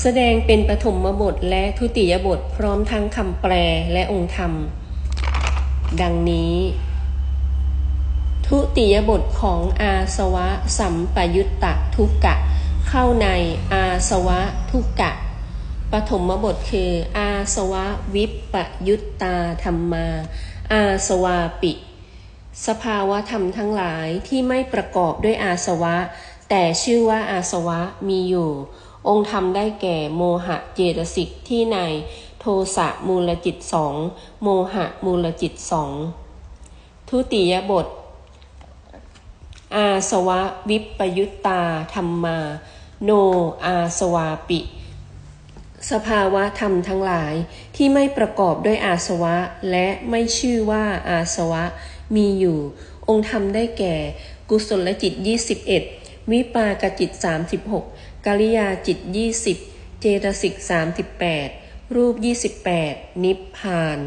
แสดงเป็นปฐมบทและทุติยบทพร้อมทั้งคำแปลและองค์ธรรม ดังนี้ ทุติยบทของอาสวะสัมปยุตตะทุกกะ เข้าในอาสวะทุกกะปฐมบทคือ อาสวะวิปปยุตตาธรรมา อาสวาปิ สภาวะธรรมทั้งหลายที่ไม่ประกอบด้วยอาสวะ แต่ชื่อว่าอาสวะมีอยู่ องค์ธรรมได้แก่โมหะเจตสิกที่ในโทสะมูลจิตสองโมหะมูลจิตสองทุติยบท อาสวะวิปยุตตาธรรมา โนอาสวาปิ สภาวะธรรมทั้งหลายที่ไม่ประกอบด้วยอาสวะ และไม่ชื่อว่าอาสวะมีอยู่ องค์ธรรมได้แก่ กุศลจิต 21 วิปากจิต 36 กริยาจิต 20 เจตสิก 38 รูป 28 นิพพาน